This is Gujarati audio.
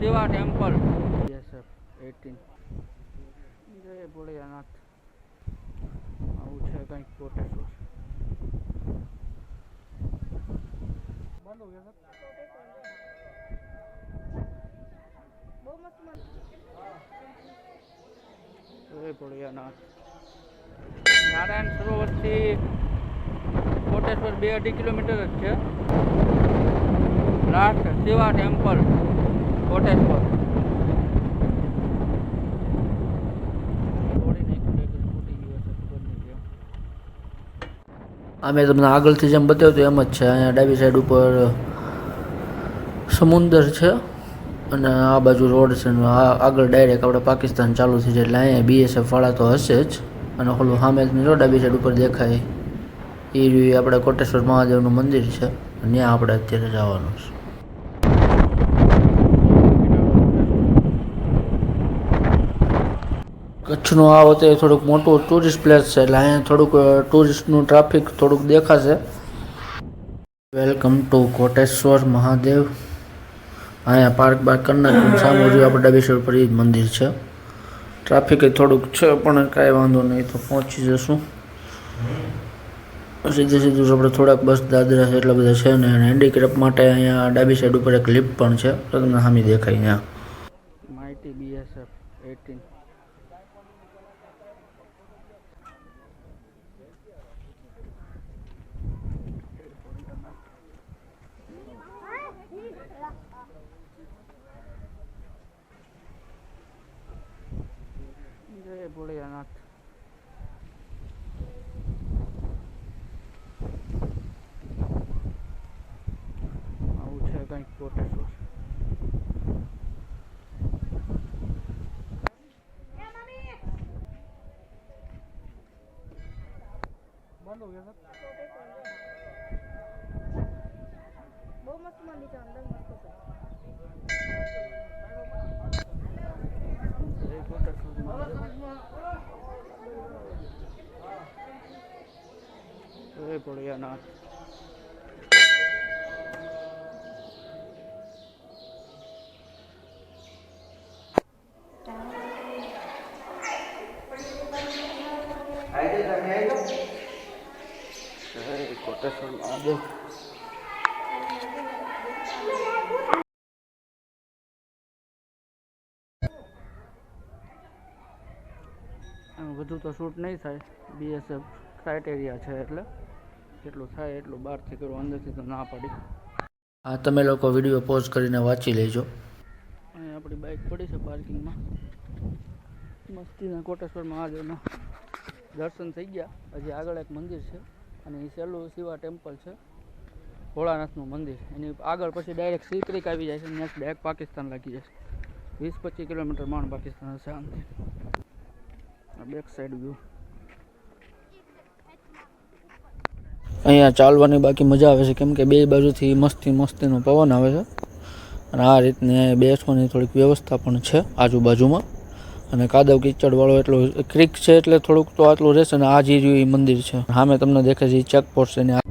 શિવા ટેમ્પલ. બીએસએફ એટીન જય ભોળિયાનાથ આવું છે કંઈક કોટેશ્વર જય ભોળિયાનાથ નારાયણ સરોવરથી કોટેશ્વર બે અઢી કિલોમીટર જ છે. Last Shiva temple. આ મેં તમને આગળથી જેમ બતાવ્યું એમ જ છે. અહીંયા ડાબી સાઈડ ઉપર સમુંદર છે અને આ બાજુ રોડ છે અને આગળ ડાયરેક્ટ આપણે પાકિસ્તાન ચાલુ થઈ જાય એટલે અહીંયા બીએસએફ વાળા તો હશે જ. અને ઓલું સામે જો ડાબી સાઈડ ઉપર દેખાય એ આપણે કોટેશ્વર મહાદેવનું મંદિર છે. ત્યાં આપણે અત્યારે જવાનું છે. કચ્છનું આ વખતે થોડુંક મોટું ટુરિસ્ટ પ્લેસ છે, એટલે અહીંયા થોડુંક ટુરિસ્ટનું ટ્રાફિક થોડુંક દેખાશે. Welcome to Koteshwar Mahadev. અહીંયા પાર્ક બાર્ક કરી નાખ્યું સામે જોયું આપણે ડાબી સાઈડ પર મંદિર છે. ટ્રાફિક થોડુંક છે, પણ કાંઈ વાંધો નહીં, તો પહોંચી જશું. સીધે સીધું આપણે થોડાક બસ દાદરા છે, એટલા બધા છે ને હેન્ડીક્રાફ્ટ માટે અહીંયા ડાબી સાઈડ ઉપર એક લિફ્ટ પણ છે. તમને સામે દેખાય ત્યાં માઇટી બીએસએફ એટીન જય ભોળિયાનાથ આવું છે કંઈક કોટેશ્વર બહુ મસ્ત મંદિર છે અંદર મસ્ત છે. જય કોટેશ્વર મહાદેવ. મહાદેવ આમ વધુ તો શૂટ નહીં થાય. બીએસએફ ક્રાઇટેરિયા છે એટલે જેટલું થાય એટલું બહારથી કરવું અંદરથી તો ના પડી. હા તમે લોકો વીડિયો પોઝ કરીને વાંચી લેજો. આપણી બાઇક પડી છે પાર્કિંગમાં. મસ્તીના કોટેશ્વર મહાદેવના દર્શન થઈ ગયા. હજી આગળ એક મંદિર છે અને એ સહેલું શિવા ટેમ્પલ છે. ભોળાનાથનું મંદિર. એની આગળ પછી ડાયરેક્ટ સિક્રિક આવી જાય છે ત્યાં ડાયરેક્ટ પાકિસ્તાન લાગી છે. વીસ પચીસ કિલોમીટર માણ પાકિસ્તાન હશે આમથી બેક સાઈડ વ્યૂ અહીંયા ચાલવાની બાકી મજા આવે છે. કેમ કે બે બાજુથી મસ્તી મસ્તીનો પવન આવે છે. અને આ રીતને બેસવાની થોડીક વ્યવસ્થા પણ છે આજુબાજુમાં. અને કાદવ કીચડવાળો એટલો ક્રિક છે એટલે થોડુંક તો આટલું રહેશે અને આ જે મંદિર છે. સામે તમને દેખાય છે ચેક પોસ્ટ છે